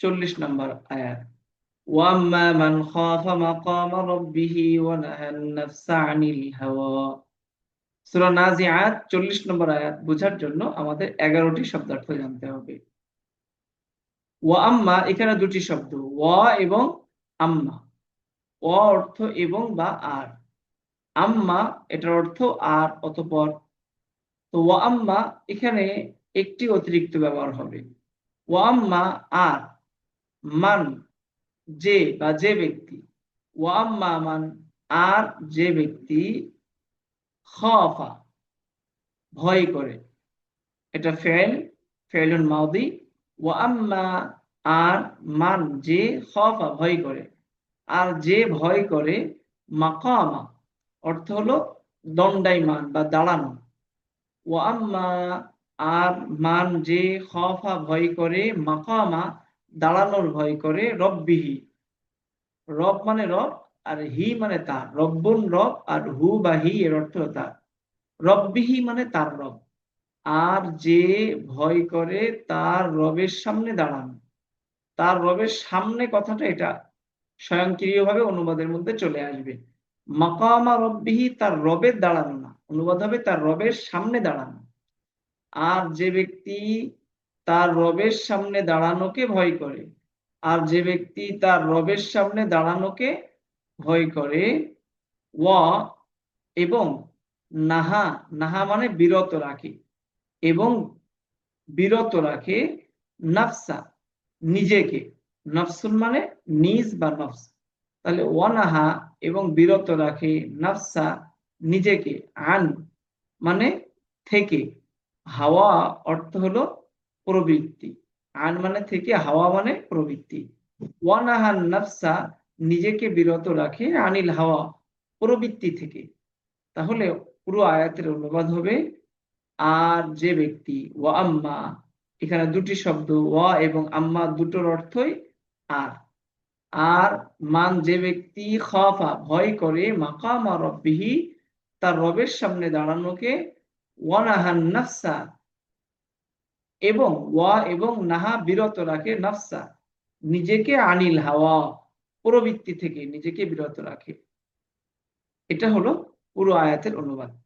40 নম্বর আয়াত। ওয়াম্মা মান খাফা মাকাম রাব্বিহি ওয়া 40 নম্বর আয়াত বোঝার জন্য আমাদের 11টি শব্দার্থ জানতে হবে। ওয়া আম্মা, এখানে দুটি শব্দ, ওয়া এবং আম্মা। ওয়া অর্থ এবং বা আর। আম্মা, এটার অর্থ আর অতঃপর। তো ওয়া আম্মা, এখানে একটি অতিরিক্ত ব্যবহার হবে। ওয়া আম্মা আর, মান যে বা যে ব্যক্তি। ওয়াম্মা মান আর যে ব্যক্তি খাফা, ভয় করে। এটা ফেল ফেলুন মাউদি। ওয়াম্মা আর মান যে খাফা, ভয় করে। আর যে ভয় করে মাকামা, অর্থ হলো দণ্ডায়মান বা দাঁড়ানো। ও আম্মা আর মান যে খফা ভয় করে, মাকামা দাঁড়ানোর ভয় করে, রব্বিহি। রব মানে রব আর হি মানে তার। রব্বুন রব আর হু বা হি এর অর্থ তার। রব্বিহি মানে তার রব। আর যে ভয় করে তার রবের সামনে দাঁড়ানো। তার রবের সামনে কথাটা এটা স্বয়ংক্রিয়ভাবে অনুবাদের মধ্যে চলে আসবে। মাকামা রব্বিহি তার রবের দাঁড়ানো না। অনুবাদ হবে তার রবের সামনে দাঁড়ানো। আর যে ব্যক্তি তার রবের সামনে দাঁড়ানোকে ভয় করে, আর যে ব্যক্তি তার রবের সামনে দাঁড়ানোকে ভয় করে ওয়া এবং নাহা নাহা মানে বিরত রাখে এবং বিরত রাখে নাফসা, নিজেকে। নফসুল মানে নিজ বা নফস। তাহলে ওয়ানাহা এবং বিরত রাখে নাফসা নিজেকে, আন মানে থেকে। হাওয়া অর্থ হলো প্রবৃত্তি। আন মানে থেকে হাওয়া মানে প্রবৃত্তি। ওয়ানাহান নাফসা নিজেকে বিরত রাখে আনিল হাওয়া প্রবৃত্তি থেকে। তাহলে পুরো আয়াতের অনুবাদ হবে, আর যে ব্যক্তি, ওয়া আম্মা, এখানে দুটি শব্দ, ওয়া এবং আম্মা দুটোর অর্থই আর। আর মান যে ব্যক্তি খাফা, ভয় করে, মাকামা রব্বিহি, তার রবের সামনে দাঁড়ানোকে এবং ওয়া এবং নাহা বিরত রাখে নাফসা। নিজেকে আনিল হাওয়া, প্রবৃত্তি থেকে নিজেকে বিরত রাখে। এটা হলো পুরো আয়াতের অনুবাদ।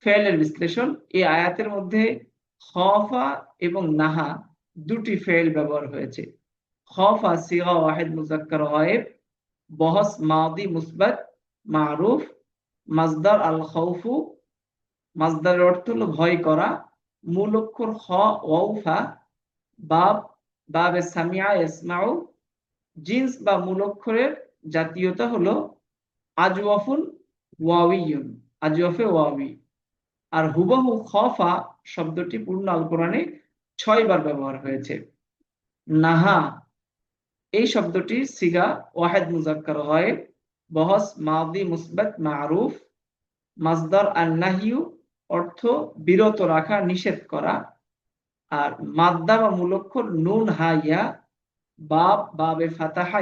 ফেলের বিশ্লেষণ, এই আয়াতের মধ্যে খফা এবং নাহা দুটি ফেল ব্যবহার হয়েছে। খফা সিগা ওয়াহিদ মুজাক্কার গায়েব, বহস মাদি মুসবাত, মারুফ মাজদার আল খৌফু মাজদারের অর্থ হলো ভয় করা। মূল অক্ষর খ ওয়াউফা বাব, বাবে সামিয়া ইসমাউ জিন্স বা মূল অক্ষরের জাতীয়তা হলো আজওয়াফুন ওয়াউইয়ুন আজওয়াফে ওয়াউই আর হুবহু খফা শব্দটি পূর্ণ আল কোরআনে ছয় বার ব্যবহার হয়েছে। নাহা, এই শব্দটি সিগা ওয়াহেদ মুজাক্কার হয়। বহস, মাদি, মুসবাত, মারুফ। মাজদার আন্নাহিউ অর্থ বিরত রাখা, নিষেধ করা। আর মাদ্দা বা মূলক্ষর নুন হাইয়া বাব বাবে ফাতাহা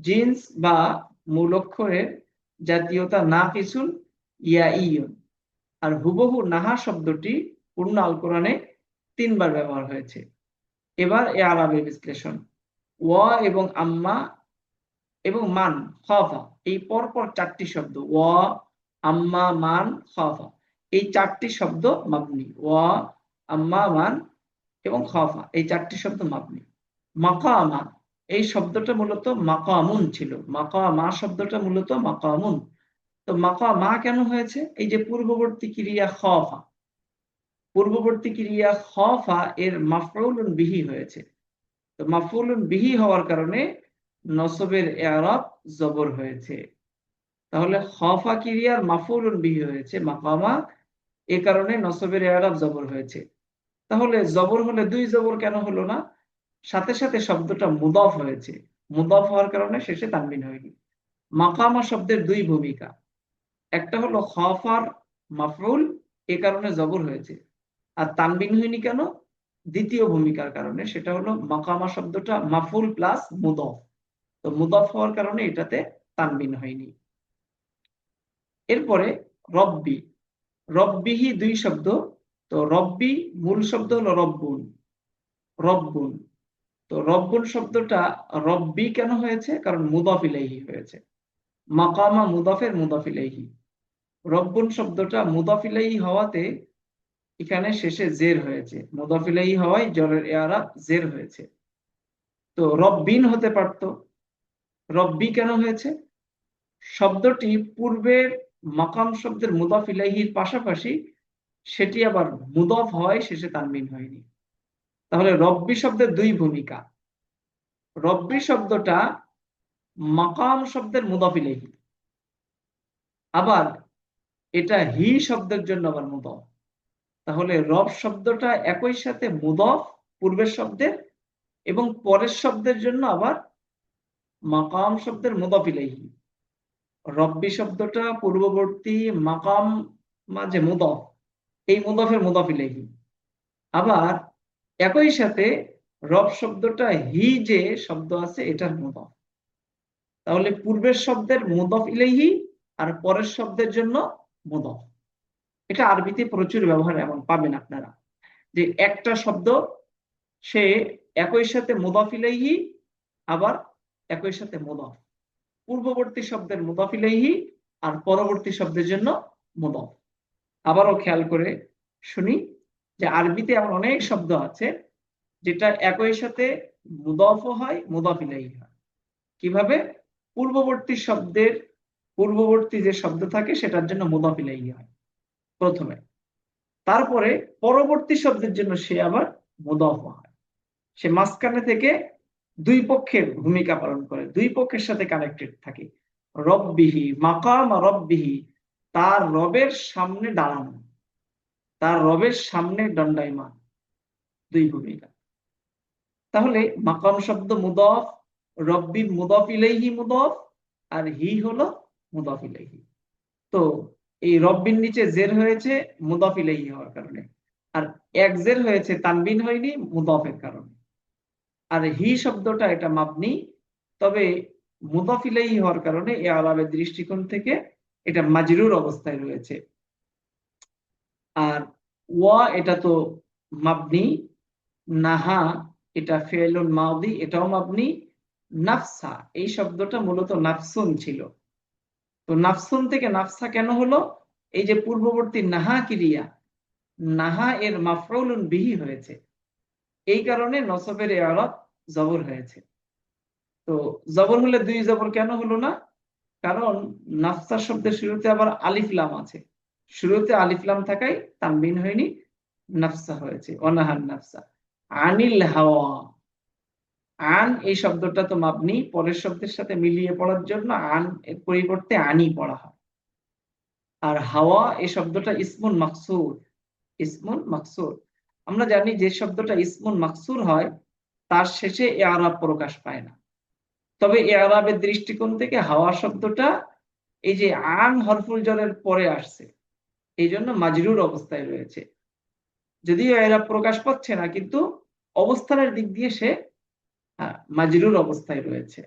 জিন্স বা মূলক্ষরের জাতীয়তা না কিছুন ইয়া ইয়ুন আর হুবহু নাহা শব্দটি পূর্ণ আল কোরআনে তিনবার ব্যবহার হয়েছে। এবার এ আরবের বিশ্লেষণ। ওয়া এবং আম্মা এবং মান, খফা। এই পরপর চারটি শব্দ। ওয়া, আম্মা, মান, খফা। এই চারটি শব্দ মাবনি। ওয়া, আম্মা মান এবং খফা। এই চারটি শব্দ মাবনি। মাকামা, এই শব্দটা মূলত মাকামুন ছিল। মাকামা শব্দটা মূলত মাকামুন। তো মাকামা কেন হয়েছে? এই যে পূর্ববর্তী ক্রিয়া খফা। পূর্ববর্তী ক্রিয়া খফা এর মাফরুলুন বিহি হয়েছে। তো মাফরুলুন বিহি হওয়ার কারণে নসবের এরাব জবর হয়েছে। তাহলে খফা ক্রিয়ার মাফরুলুন বিহি হয়েছে, মাকামা এ কারণে নসবের এরাব জবর হয়েছে। তাহলে জবর হলে দুই জবর কেন হলো না? সাথে সাথে শব্দটা মুদফ হয়েছে। মুদফ হওয়ার কারণে শেষে তানবিন হয়নি। মাকামা শব্দের দুই ভূমিকা। একটা হলো খফার মাফরুল এ কারণে জবর হয়েছে। আর তানবিন হয়নি কেন? দ্বিতীয় ভূমিকার কারণে, সেটা হলো মাকামা শব্দটা মাফুল প্লাস মুদফ। তো মুদফ হওয়ার কারণে এটাতে তানবিন হয়নি। এরপরে রব্বি রব্বিহি দুই শব্দ, তো রব্বি মূল শব্দ হলো রব্বুন রব্বুন। তো রব্বুন শব্দটা রব্বি কেন হয়েছে? কারণ মুদাফ ইলাইহি হয়েছে। মাকামা মুদাফের মুদাফ ইলাইহি। রব্বুন শব্দটা মুদাফ ইলাইহি হওয়াতে এখানে শেষে জের হয়েছে। মুদাফ ইলাইহি হওয়ায় জরের এয়ারা জের হয়েছে। তো রব্বিন হতে পারতো। রব্বি কেন হয়েছে? শব্দটি পূর্বের মাকাম শব্দের মুদাফ ইলাইহির পাশাপাশি সেটি আবার মুদফ হয় শেষে তানবিন হয়নি। তাহলে রব্বি শব্দের দুই ভূমিকা। রব্বি শব্দটা মাকাম শব্দের মুদাফ ইলাইহি। আবার এটা হি শব্দের জন্য আবার মুদফ। তাহলে রব শব্দটা একই সাথে মুদফ পূর্বের শব্দের এবং পরের শব্দের জন্য আবার মাকাম শব্দের মুদফ ইলাইহি। রব্বি শব্দটা পূর্ববর্তী মাকাম মাঝে মুদফ। এই মুদফের মুদফ ইলাইহি। আবার একই সাথে রব শব্দটা হি যে শব্দ আছে, এটার মুদফ। তাহলে পূর্বের শব্দের মুদফ ইলাইহি আর পরের শব্দের জন্য মুদফ। এটা আরবিতে প্রচুর ব্যবহার এমন পাবেন আপনারা। যে একটা শব্দ, সে একই সাথে মুদফ ইলাইহি, আবার একই সাথে মুদফ। পূর্ববর্তী শব্দের মুদফ ইলাইহি আর পরবর্তী শব্দের জন্য মুদফ। আবারও খেয়াল করে শুনি যে আরবিতে এমন অনেক শব্দ আছে যেটা একই সাথে মুদফ হয়, মুদফ ইলাইহি হয়। কীভাবে? পূর্ববর্তী শব্দের, পূর্ববর্তী যে শব্দ থাকে সেটার জন্য মুদফ ইলাইহি হয়। প্রথমে। তারপরে পরবর্তী শব্দের জন্য সে আবার মুদফ হয়। সে মাঝখানে থেকে দুই পক্ষের ভূমিকা পালন করে, দুই পক্ষের সাথে কানেক্টেড থাকে। রব্বিহি, মাকাম রববিহি, তার রবের সামনে দাঁড়ানো, তার রবের সামনে দণ্ডায়মান, দুই ভূমিকা। তাহলে মাকাম শব্দ মুদফ রব্বি মুদফ মুদফ, আর হি হলো মুদফ তো এই রব্বির নিচে জের হয়েছে, মুদফ হওয়ার কারণে। আর এক জের হয়েছে, তানবিন হয়নি, মুদফের কারণে। আর হি শব্দটা এটা মাবনি, তবে মুদফ ইলাইহি হওয়ার কারণে এ আলাবের দৃষ্টিকোণ থেকে এটা মাজরুর অবস্থায় রয়েছে। আর ওয়া এটা তো মাবনি, নাহা এটা ফেলুন মাউদি, এটাও মাবনি, নাফসা এই শব্দটা মূলত নাফসুন ছিল। তো নাফসুন থেকে নাফসা কেন হলো? এই যে পূর্ববর্তী নাহা ক্রিয়া, নাহা এর মাফরুলুন বিহি হয়েছে। এই কারণে নসবের আরব জবর হয়েছে। তো জবর হলে দুই জবর কেন হলো না? কারণ নাফসা শব্দের শুরুতে আবার আলিফলাম আছে। শুরুতে আলিফলাম থাকায় তানবিন হয়নি, নাফসা হয়েছে অনাহান নাফসা। আনিল হাওয়া। আন এই শব্দটা তো মাপনি পরের শব্দের সাথে মিলিয়ে পড়ার জন্য আন এর পরিবর্তে আনি পড়া হয়। আর হাওয়া এই শব্দটা ইসমুন মাকসুর ইসমুন মাকসুর। আমরা জানি যে শব্দটা ইসমুন মাকসুর হয়, তার শেষে এ আরব প্রকাশ পায় না। তবে এ আরবের দৃষ্টিকোণ থেকে হাওয়া শব্দটা এই যে আন হরফুল জলের পরে আসছে, এই জন্য মাজরুর অবস্থায় রয়েছে। যদিও এরা প্রকাশ পাচ্ছে না, কিন্তু অবস্থানের দিক দিয়ে সে মাজরুর অবস্থায় রয়েছে।